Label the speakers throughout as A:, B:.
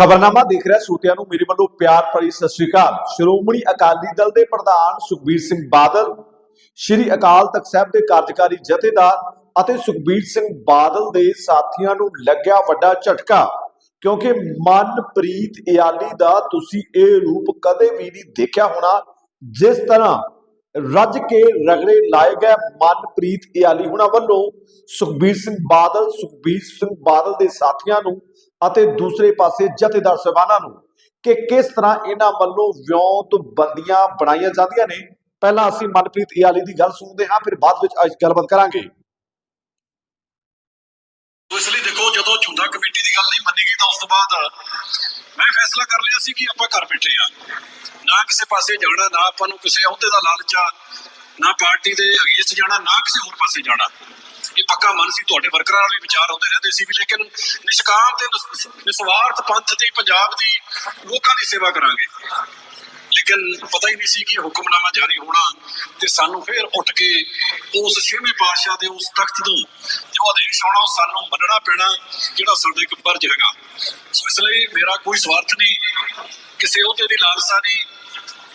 A: ਖਬਰਨਾਮਾ ਦੇਖ ਰਿਹਾ ਸੂਟਿਆਂ ਨੂੰ ਮੇਰੇ ਵੱਲੋਂ ਪਿਆਰ ਭਰੀ ਸਤਿ ਸ੍ਰੀ ਅਕਾਲ। ਸ਼੍ਰੋਮਣੀ ਅਕਾਲੀ ਦਲ ਦੇ ਪ੍ਰਧਾਨ ਸੁਖਬੀਰ ਸਿੰਘ ਬਾਦਲ, ਸ਼੍ਰੀ ਅਕਾਲ ਤਖਤ ਸਾਹਿਬ ਦੇ ਕਾਰਜਕਾਰੀ ਜਥੇਦਾਰ ਅਤੇ ਸੁਖਬੀਰ ਸਿੰਘ ਬਾਦਲ ਦੇ ਸਾਥੀਆਂ ਨੂੰ ਲੱਗਿਆ ਵੱਡਾ ਝਟਕਾ, ਕਿਉਂਕਿ ਮਨਪ੍ਰੀਤ ਇਆਲੀ ਦਾ ਤੁਸੀਂ ਇਹ ਰੂਪ ਕਦੇ ਵੀ ਨਹੀਂ ਦੇਖਿਆ ਹੋਣਾ। ਜਿਸ ਤਰ੍ਹਾਂ ਰੱਜ ਕੇ ਰਗੜੇ ਲਾਏ ਗਏ ਮਨਪ੍ਰੀਤ ਇਆਲੀ ਹੁਣਾਂ ਵੱਲੋਂ ਸੁਖਬੀਰ ਸਿੰਘ ਬਾਦਲ, ਸੁਖਬੀਰ ਸਿੰਘ ਬਾਦਲ ਦੇ ਸਾਥੀਆਂ ਨੂੰ ਅਤੇ ਦੂਸਰੇ ਪਾਸੇ ਜਥੇਦਾਰ ਸਹਿਬਾਨਾਂ ਨੂੰ ਕਿ ਕਿਸ ਤਰ੍ਹਾਂ ਇਹਨਾਂ ਵੱਲੋਂ ਵਿਉਂਤ ਬੰਦੀਆਂ ਬਣਾਈਆਂ ਜਾਂਦੀਆਂ ਨੇ। ਪਹਿਲਾਂ ਅਸੀਂ ਮਨਪ੍ਰੀਤ ਇਆਲੀ ਦੀ ਗੱਲ ਸੁਣਦੇ ਹਾਂ, ਫਿਰ ਬਾਅਦ ਵਿੱਚ ਅੱਜ ਗੱਲਬਾਤ ਕਰਾਂਗੇ।
B: ਇਸ ਲਈ ਦੇਖੋ, ਜਦੋਂ ਝੁੰਦਾ ਕਮੇਟੀ ਦੀ ਗੱਲ ਨਹੀਂ ਮੰਨੀ ਗਈ ਤਾਂ ਉਸ ਤੋਂ ਬਾਅਦ ਮੈਂ ਫੈਸਲਾ ਕਰ ਲਿਆ ਸੀ ਕਿ ਆਪਾਂ ਘਰ ਬੈਠੇ ਆ ਨਾ ਕਿਸੇ ਪਾਸੇ ਜਾਣਾ, ਨਾ ਆਪਾਂ ਨੂੰ ਕਿਸੇ ਅਹੁਦੇ ਦਾ ਲਾਲਚ ਆ, ਨਾ ਪਾਰਟੀ ਦੇ ਅਗੇਂਸਟ ਜਾਣਾ, ਨਾ ਕਿਸੇ ਹੋਰ ਪਾਸੇ ਜਾਣਾ। ਇਹ ਪੱਕਾ ਮਨ ਸੀ, ਤੁਹਾਡੇ ਵਰਕਰਾਂ ਨਾਲ ਵੀ ਵਿਚਾਰ ਆਉਂਦੇ ਰਹਿੰਦੇ ਸੀ ਵੀ ਲੇਕਿਨ ਨਿਸ਼ਕਾਮ ਤੇ ਨਿਸਵਾਰਥ ਪੰਥ ਦੀ, ਪੰਜਾਬ ਦੀ ਲੋਕਾਂ ਦੀ ਸੇਵਾ ਕਰਾਂਗੇ। ਲੇਕਿਨ ਪਤਾ ਹੀ ਨਹੀਂ ਸੀ ਕਿ ਹੁਕਮਨਾਮਾ ਜਾਰੀ ਹੋਣਾ ਤੇ ਸਾਨੂੰ ਫੇਰ ਉੱਠ ਕੇ ਉਸ ਛੇਵੇਂ ਪਾਤਸ਼ਾਹ ਦੇ ਉਸ ਤਖਤ ਤੋਂ ਜੋ ਆਦੇਸ਼ ਆਉਣਾ ਸਾਨੂੰ ਮੰਨਣਾ ਪੈਣਾ ਜਿਹੜਾ ਸਾਡਾ ਇੱਕ ਫਰਜ਼ ਹੈਗਾ। ਸੋ ਇਸ ਲਈ ਮੇਰਾ ਕੋਈ ਸਵਾਰਥ ਨਹੀਂ, ਕਿਸੇ ਉਹਦੇ ਦੀ ਲਾਲਸਾ ਨਹੀਂ।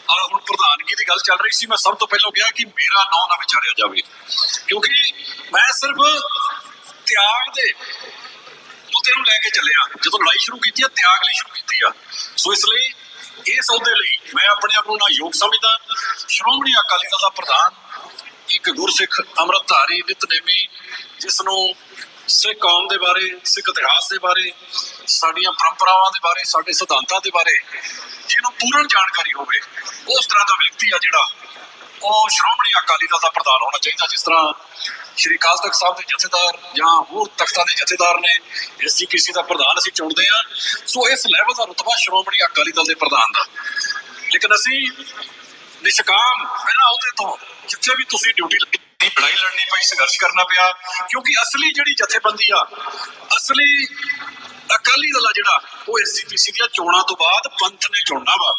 B: ਆ ਹੁਣ ਪ੍ਰਧਾਨਗੀ ਦੀ ਗੱਲ ਚੱਲ ਰਹੀ ਸੀ, ਮੈਂ ਸਭ ਤੋਂ ਪਹਿਲਾਂ ਕਿਹਾ ਕਿ ਮੇਰਾ ਨਾਂ ਨਾ ਵਿਚਾਰਿਆ ਜਾਵੇ। ਕਿਉਂਕਿ ਮੈਂ ਸਿਰਫ ਤਿਆਗ ਦੇ ਮੁੱਦੇ ਨੂੰ ਲੈ ਕੇ ਚੱਲਿਆ। ਜਦੋਂ ਲੜਾਈ ਸ਼ੁਰੂ ਕੀਤੀ ਆ, ਤਿਆਗ ਲਈ ਸ਼ੁਰੂ ਕੀਤੀ ਆ। ਸੋ ਇਸ ਲਈ ਇਸ ਅਹੁਦੇ ਲਈ ਮੈਂ ਆਪਣੇ ਆਪ ਨੂੰ ਨਾ ਯੋਗ ਸਮਝਦਾ, ਸ਼੍ਰੋਮਣੀ ਅਕਾਲੀ ਦਲ ਦਾ ਪ੍ਰਧਾਨ, ਇੱਕ ਗੁਰਸਿੱਖ ਅੰਮ੍ਰਿਤਧਾਰੀ ਨਿਤਨੇਮੀ ਜਿਸ ਨੂੰ ਸਿੱਖ ਕੌਮ ਦੇ ਬਾਰੇ, ਸਿੱਖ ਇਤਿਹਾਸ ਦੇ ਬਾਰੇ, ਸਾਡੀਆਂ ਪਰੰਪਰਾਵਾਂ ਦੇ ਬਾਰੇ, ਸਾਡੇ ਸਿਧਾਂਤਾਂ ਦੇ ਬਾਰੇ, ਜਿਹਨੂੰ ਪੂਰਨ ਜਾਣਕਾਰੀ ਹੋਵੇ, ਉਸ ਤਰ੍ਹਾਂ ਦਾ ਵਿਅਕਤੀ ਆ ਜਿਹੜਾ, ਉਹ ਸ਼੍ਰੋਮਣੀ ਅਕਾਲੀ ਦਲ ਦਾ ਪ੍ਰਧਾਨ ਹੋਣਾ ਚਾਹੀਦਾ, ਜਿਸ ਤਰ੍ਹਾਂ ਸ਼੍ਰੀ ਅਕਾਲ ਤਖਤ ਸਾਹਿਬ ਦੇ ਜਥੇਦਾਰ ਜਾਂ ਹੋਰ ਤਖਤਾਂ ਦੇ ਜਥੇਦਾਰ ਨੇ ਐਸਜੀਪੀਸੀ ਦਾ ਪ੍ਰਧਾਨ ਅਸੀਂ ਚੁਣਦੇ ਆ ਸੋ ਇਸ ਲੈਵਲ ਦਾ ਰੁਤਬਾ ਸ਼੍ਰੋਮਣੀ ਅਕਾਲੀ ਦਲ ਦੇ ਪ੍ਰਧਾਨ ਦਾ। ਲੇਕਿਨ ਅਸੀਂ ਨਿਸ਼ਕਾਮ ਬਿਨਾਂ ਉਹਦੇ ਤੋਂ ਜਿੱਥੇ ਵੀ ਤੁਸੀਂ ਡਿਊਟੀ ਲੱਗੀ ਲੜਾਈ ਲੜਨੀ ਪਈ, ਸੰਘਰਸ਼ ਕਰਨਾ ਪਿਆ, ਕਿਉਂਕਿ ਅਸਲੀ ਜਿਹੜੀ ਜਥੇਬੰਦੀ ਆ, ਅਸਲੀ ਅਕਾਲੀ ਦਲ ਆ ਜਿਹੜਾ, ਉਹ ਐਸਜੀਪੀਸੀ ਦੀਆਂ ਚੋਣਾਂ ਤੋਂ ਬਾਅਦ ਪੰਥ ਨੇ ਚੁਣਨਾ ਵਾ।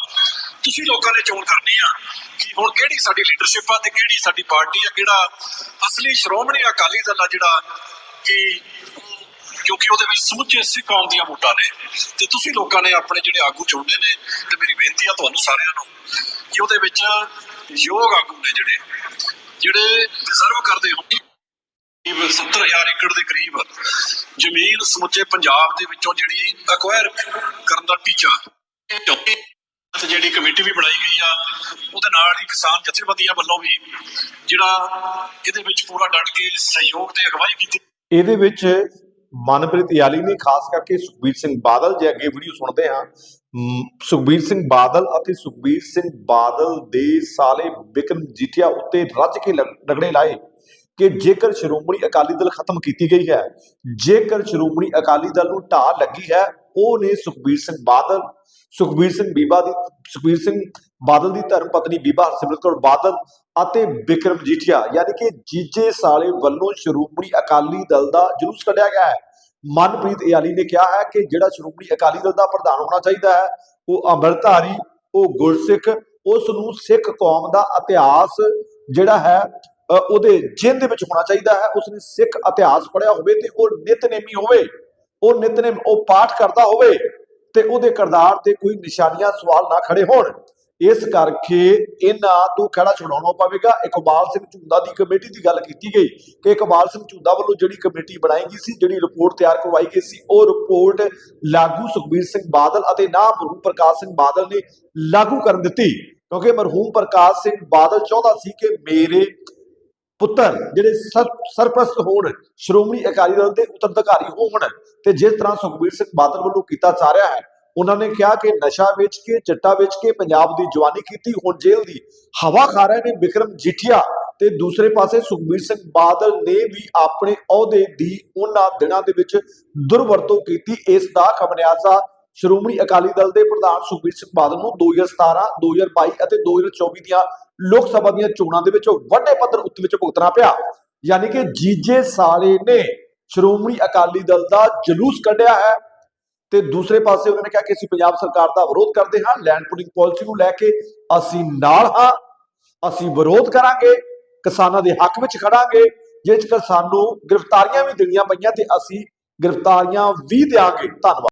B: ਤੁਸੀਂ ਲੋਕਾਂ ਨੇ ਚੋਣ ਕਰਨੀ ਆ ਕਿ ਹੁਣ ਕਿਹੜੀ ਸਾਡੀ ਲੀਡਰਸ਼ਿਪ ਆ ਤੇ ਕਿਹੜੀ ਸਾਡੀ ਪਾਰਟੀ ਆ, ਕਿਹੜਾ ਅਸਲੀ ਸ਼੍ਰੋਮਣੀ ਅਕਾਲੀ ਦਲ ਆ ਜਿਹੜਾ ਕਿ ਕਿਉਂਕਿ ਉਹਦੇ ਵਿੱਚ ਸਮੁੱਚੇ ਸਿੱਖ ਕੌਮ ਦੀਆਂ ਵੋਟਾਂ ਨੇ। ਤੇ ਤੁਸੀਂ ਲੋਕਾਂ ਨੇ ਆਪਣੇ ਜਿਹੜੇ ਆਗੂ ਚੁਣਨੇ ਨੇ, ਤੇ ਮੇਰੀ ਬੇਨਤੀ ਆ ਤੁਹਾਨੂੰ ਸਾਰਿਆਂ ਨੂੰ ਕਿ ਉਹਦੇ ਵਿੱਚ ਯੋਗ ਆਗੂ ਨੇ ਜਿਹੜੇ ਜਿਹੜੇ ਡਿਜ਼ਰਵ ਕਰਦੇ ਹੋਣ। ਕਰੀਬ 70000 ਏਕੜ ਦੇ ਕਰੀਬ ਜ਼ਮੀਨ ਸਮੁੱਚੇ ਪੰਜਾਬ ਦੇ ਵਿੱਚੋਂ ਜਿਹੜੀ ਅਕਵਾਇਰ ਕਰਨ ਦਾ ਟੀਚਾ। ਜਿਹੜੀ ਕਮੇਟੀ ਵੀ ਬਣਾਈ ਗਈ ਆ, ਉਹਦੇ ਨਾਲ ਹੀ ਕਿਸਾਨ ਜਥੇਬੰਦੀਆਂ ਵੱਲੋਂ ਵੀ ਜਿਹੜਾ ਇਹਦੇ ਵਿੱਚ ਪੂਰਾ ਡਟ ਕੇ ਸਹਿਯੋਗ ਤੇ ਅਗਵਾਈ ਕੀਤੀ।
A: ਇਹਦੇ ਵਿੱਚ ਮਨਪ੍ਰੀਤ ਇਆਲੀ ਨੇ ਖਾਸ ਕਰਕੇ ਸੁਖਬੀਰ ਸਿੰਘ ਬਾਦਲ ਜੇ ਅੱਗੇ ਵੀਡੀਓ ਸੁਣਦੇ ਹਾਂ ਸੁਖਬੀਰ ਸਿੰਘ ਬਾਦਲ ਅਤੇ ਸੁਖਬੀਰ ਸਿੰਘ ਬਾਦਲ ਦੇ ਸਾਲੇ ਬਿਕਰਮ ਜੀਠੀਆ ਉੱਤੇ ਰੱਜ ਕੇ ਲਗ- ਲਾਏ ਕਿ ਜੇਕਰ ਸ਼੍ਰੋਮਣੀ ਅਕਾਲੀ ਦਲ ਖਤਮ ਕੀਤੀ ਗਈ ਹੈ, ਜੇਕਰ ਸ਼੍ਰੋਮਣੀ ਅਕਾਲੀ ਦਲ ਨੂੰ ਢਾਹ ਲੱਗੀ ਹੈ ਉਹ ਨੇ ਸੁਖਬੀਰ ਸਿੰਘ ਬਾਦਲ, ਸੁਖਬੀਰ ਸਿੰਘ ਬੀਬਾ ਦੀ, ਸੁਖਬੀਰ ਸਿੰਘ ਬਾਦਲ ਦੀ ਧਰਮ ਪਤਨੀ ਬੀਬਾ ਹਰਸਿਮਰਤ ਕੌਰ ਬਾਦਲ ਅਤੇ ਬਿਕਰਮ ਜੀਠੀਆ, ਯਾਨੀ ਕਿ ਜੀਜੇ ਸਾਲੇ ਵੱਲੋਂ ਸ਼੍ਰੋਮਣੀ ਅਕਾਲੀ ਦਲ ਦਾ ਜਲੂਸ ਕੱਢਿਆ ਗਿਆ ਹੈ। ਮਨਪ੍ਰੀਤ ਇਆਲੀ ਨੇ ਕਿਹਾ ਹੈ ਕਿ ਜਿਹੜਾ ਸ਼੍ਰੋਮਣੀ ਅਕਾਲੀ ਦਲ ਦਾ ਪ੍ਰਧਾਨ ਹੋਣਾ ਚਾਹੀਦਾ ਹੈ, ਉਹ ਅੰਮ੍ਰਿਤਧਾਰੀ, ਉਹ ਗੁਰਸਿੱਖ ਉਸ ਨੂੰ ਸਿੱਖ ਕੌਮ ਦਾ ਇਤਿਹਾਸ ਜਿਹੜਾ ਹੈ ਉਹਦੇ ਜਿੰਦ ਦੇ ਵਿੱਚ ਹੋਣਾ ਚਾਹੀਦਾ ਹੈ। ਉਸ ਨੇ ਸਿੱਖ ਇਤਿਹਾਸ ਪੜ੍ਹਿਆ ਹੋਵੇ ਤੇ ਉਹ ਨਿਤਨੇਮੀ ਹੋਵੇ। ਉਹ ਨਿਤਨੇਮ ਉਹ ਪਾਠ ਕਰਦਾ ਹੋਵੇ ਤੇ ਉਹਦੇ ਕਿਰਦਾਰ ਤੇ ਕੋਈ ਨਿਸ਼ਾਨੀਆਂ, ਸਵਾਲ ਨਾ ਖੜੇ ਹੋਣ। ਇਸ ਕਰਕੇ ਇਹਨਾਂ ਤੋਂ ਖੜਾ ਛੁਡਾਉਣਾ ਪਵੇਗਾ। ਇਕਬਾਲ ਸਿੰਘ ਝੁੰਦਾ ਦੀ ਕਮੇਟੀ ਦੀ ਗੱਲ ਕੀਤੀ ਗਈ ਕਿ ਇਕਬਾਲ ਸਿੰਘ ਝੁੰਦਾ ਵੱਲੋਂ ਜਿਹੜੀ ਕਮੇਟੀ ਬਣਾਈ ਗਈ ਸੀ, ਜਿਹੜੀ ਰਿਪੋਰਟ ਤਿਆਰ ਕਰਵਾਈ ਗਈ ਸੀ, ਉਹ ਰਿਪੋਰਟ ਲਾਗੂ ਸੁਖਬੀਰ ਸਿੰਘ ਬਾਦਲ ਅਤੇ ਨਾ ਮਰਹੂਮ ਪ੍ਰਕਾਸ਼ ਸਿੰਘ ਬਾਦਲ ਨੇ ਲਾਗੂ ਕਰਨ ਦਿੱਤੀ। ਕਿਉਂਕਿ ਮਰਹੂਮ ਪ੍ਰਕਾਸ਼ ਸਿੰਘ ਬਾਦਲ ਚਾਹੁੰਦਾ ਸੀ ਕਿ ਮੇਰੇ ਪੁੱਤਰ, ਜਿਹੜੇ ਸਰਪ੍ਰਸਤ ਹੋਣ, ਸ਼੍ਰੋਮਣੀ ਅਕਾਲੀ ਦਲ ਦੇ ਉਤਰਾਧਿਕਾਰੀ ਹੋਣ ਤੇ ਜਿਸ ਤਰ੍ਹਾਂ ਸੁਖਬੀਰ ਸਿੰਘ ਬਾਦਲ ਵੱਲੋਂ ਕੀਤਾ ਜਾ ਰਿਹਾ ਹੈ, ਉਹਨਾਂ ਨੇ ਕਿਹਾ ਕਿ ਨਸ਼ਾ ਵੇਚ ਕੇ, ਚਿੱਟਾ ਵੇਚ ਕੇ ਪੰਜਾਬ ਦੀ ਜਵਾਨੀ ਕੀਤੀ, ਹੁਣ ਜੇਲ੍ਹ ਦੀ ਹਵਾ ਖਾ ਰਹੇ ਨੇ ਵਿਕਰਮ ਜੀਠੀਆ ਤੇ ਦੂਸਰੇ ਪਾਸੇ ਸੁਖਬੀਰ ਸਿੰਘ ਬਾਦਲ ਨੇ ਵੀ ਆਪਣੇ ਅਹੁਦੇ ਦੀ ਉਹਨਾਂ ਦਿਨਾਂ ਦੇ ਵਿੱਚ ਦੁਰਵਰਤੋਂ ਕੀਤੀ, ਇਸ ਦਾ ਖਮਨਿਆਜ਼ਾ ਸ਼੍ਰੋਮਣੀ ਅਕਾਲੀ ਦਲ ਦੇ ਪ੍ਰਧਾਨ ਸੁਖਬੀਰ ਸਿੰਘ ਬਾਦਲ ਨੂੰ 2017 2022 ਅਤੇ 2024 ਦੀਆਂ ਲੋਕ ਸਭਾ ਦੀਆਂ ਚੋਣਾਂ ਦੇ ਵਿੱਚ ਵੱਡੇ ਪੱਧਰ ਉੱਤੇ ਵਿੱਚ ਭੁਗਤਣਾ ਪਿਆ। ਯਾਨੀ ਕਿ ਜੀਜੇ ਸਾਲੇ ਨੇ ਸ਼੍ਰੋਮਣੀ ਅਕਾਲੀ ਦਲ ਦਾ ਜਲੂਸ ਕੱਢਿਆ ਹੈ ਤੇ ਦੂਸਰੇ ਪਾਸੇ ਉਹਨਾਂ ਨੇ ਕਿਹਾ ਕਿ ਅਸੀਂ ਪੰਜਾਬ ਸਰਕਾਰ ਦਾ ਵਿਰੋਧ ਕਰਦੇ ਹਾਂ, ਲੈਂਡ ਪੁਲਿੰਗ ਪਾਲਿਸੀ ਨੂੰ ਲੈ ਕੇ ਅਸੀਂ ਨਾਲ ਹਾਂ, ਅਸੀਂ ਵਿਰੋਧ ਕਰਾਂਗੇ, ਕਿਸਾਨਾਂ ਦੇ ਹੱਕ ਵਿੱਚ ਖੜਾਂਗੇ ਜੇ ਜੇਕਰ ਸਾਨੂੰ ਗ੍ਰਿਫਤਾਰੀਆਂ ਵੀ ਦੇਣੀਆਂ ਪਈਆਂ ਤੇ ਅਸੀਂ ਗ੍ਰਿਫਤਾਰੀਆਂ ਵੀ ਦੇਾਂਗੇ ਧੰਨਵਾਦ।